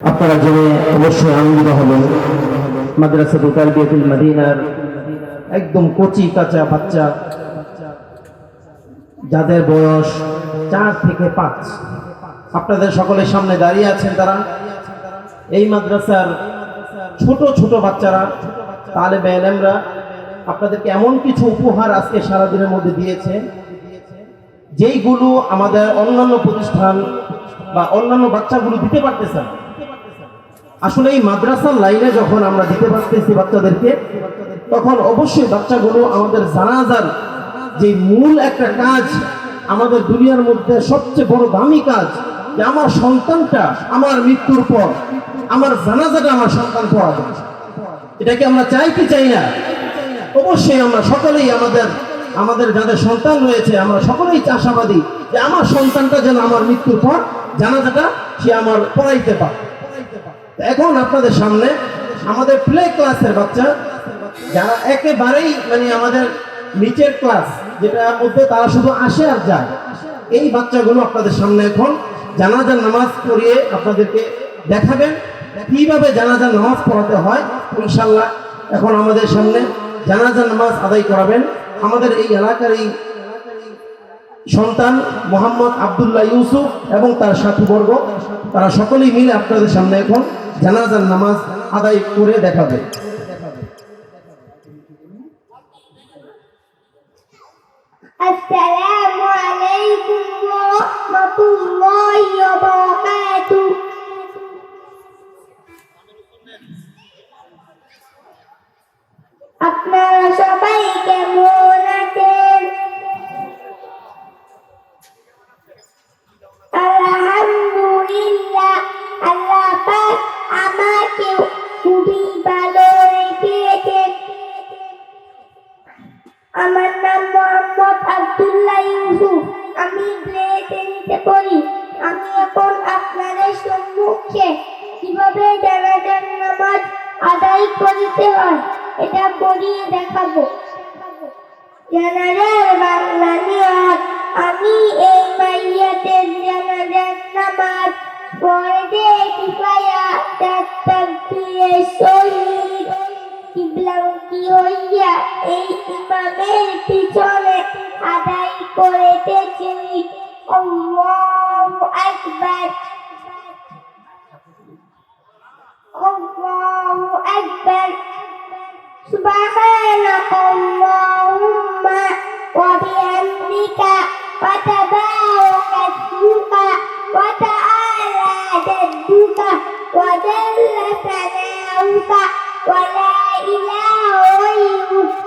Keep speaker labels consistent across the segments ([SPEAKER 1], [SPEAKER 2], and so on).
[SPEAKER 1] আপনারা জেনে অবশ্যই আনন্দিত হবেন। মাদ্রাসা তারবিয়াতুল মদিনার একদম কচি কাঁচা বাচ্চা, যাদের বয়স চার থেকে পাঁচ। আপনাদের সকলের সামনে দাঁড়িয়ে আছেন তারা। এই মাদ্রাসার ছোট ছোট বাচ্চারা, তালেবে এলেমরা, আপনাদেরকে এমন কিছু উপহার আজকে সারাদিনের মধ্যে দিয়েছে, যেইগুলো আমাদের অন্যান্য প্রতিষ্ঠান বা অন্যান্য বাচ্চাগুলো দিতে পারতেছে না। আসলে এই মাদ্রাসার লাইনে যখন আমরা দিতে পারতেছি বাচ্চাদেরকে, তখন অবশ্যই বাচ্চাগুলো আমাদের জানাজার যে মূল একটা কাজ, আমাদের দুনিয়ার মধ্যে সবচেয়ে বড় দামি কাজ, যে আমার সন্তানটা আমার মৃত্যুর পর, আমার জানাজাটা আমার সন্তান পড়া পড়াবে এটাকে আমরা চাই কি চাই না? অবশ্যই আমরা সকলেই আমাদের আমাদের যাদের সন্তান রয়েছে, আমরা সকলেই চাষাবাদী যে আমার সন্তানটা যেন আমার মৃত্যুর পর জানাজাটা সে আমার পড়াইতে পারে। এখন আপনাদের সামনে আমাদের প্লে ক্লাসের বাচ্চা, যারা একেবারেই মানে আমাদের নিচের ক্লাস যেটা মধ্যে তারা শুধু আসে আর যায়, এই বাচ্চাগুলো আপনাদের সামনে এখন জানাজার নামাজ পড়িয়ে আপনাদেরকে দেখাবেন, কীভাবে জানাজার নামাজ পড়াতে হয় ইনশাল্লাহ এখন আমাদের সামনে জানাজার নামাজ আদায় করাবেন। আমাদের এই এলাকার এই সন্তান মোহাম্মদ আবদুল্লাহ ইউসুফ এবং তার সাথীবর্গ তারা সকলেই মিলে আপনাদের সামনে এখন জানাজার নামাজ আদায় করে দেখাবে
[SPEAKER 2] السلام عليكم ورحمة الله وبركاته আপনারা সবাই কেমন মোহাম্মদ আব্দুল্লাহ ইউসুফ, আমি গ্রেড টেনিতে পড়ি। আমি এখন আপনাদের সম্মুখে কীভাবে জানাজার নামাজ আদায় করিতে হয়, এটা পড়িয়ে দেখাবো। জানাজার বাংলা নিয়ত আমি এই মাইয়াতের জানাজার নামাজ পড়ে কিফায়া শহীদ কিবলামুখী হইয়া এই ইমামের পিছনে আদায় করিতেছি আল্লাহু আকবার আল্লাহু আকবার سبحانك اللهم وبحمدك وتبارك اسمك وتعالى جدك وجل ثناؤك ولا إله غيرك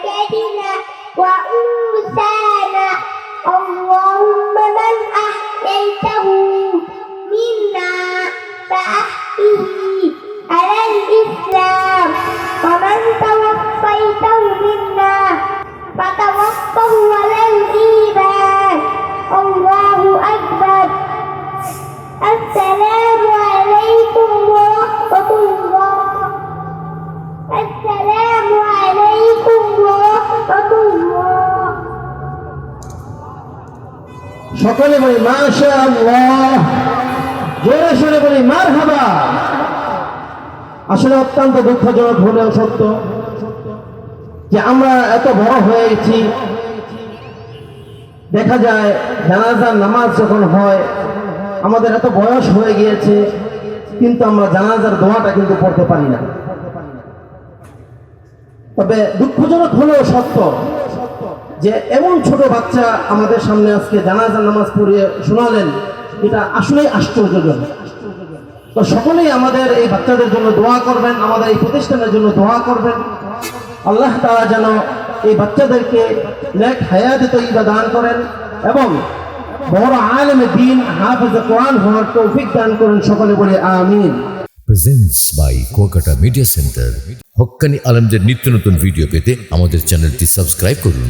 [SPEAKER 2] وذكرنا وأنثانا اللهم من أحييته منا فأحيه على الإسلام ومن توفيته منا فتوفه على الإيمان
[SPEAKER 1] সকলে বলি মাশা বলি মার হাবা আসলে অত্যন্ত দুঃখজনক হলেও সত্য যে আমরা এত বড় হয়ে গেছি দেখা যায়, জানাজার নামাজ যখন হয়, আমাদের এত বয়স হয়ে গিয়েছে, কিন্তু আমরা জানাজার দোয়াটা কিন্তু পড়তে পারি না। তবে দুঃখজনক হলেও সত্য যে এমন ছোট বাচ্চা আমাদের সামনে আজকে জানাজার নামাজ পড়িয়ে শোনালেন, এটা আসলেই আশ্চর্যজনক। তো সকলেই আমাদের এই বাচ্চাদের জন্য দোয়া করবেন, আমাদের এই প্রতিষ্ঠানের জন্য দোয়া করবেন। আল্লাহ তারা যেন এই বাচ্চাদেরকে নেক হায়াতে তৈবা দান করেন এবং বড় আলেমে দিন হাফেজ কোরআন হওয়ার তৌফিক দান করেন, সকলে বলে আমিন।
[SPEAKER 3] Presents by Kuakata media centre Haqqani আলমদের নিত্য নতুন ভিডিও পেতে আমাদের চ্যানেলটি সাবস্ক্রাইব করুন।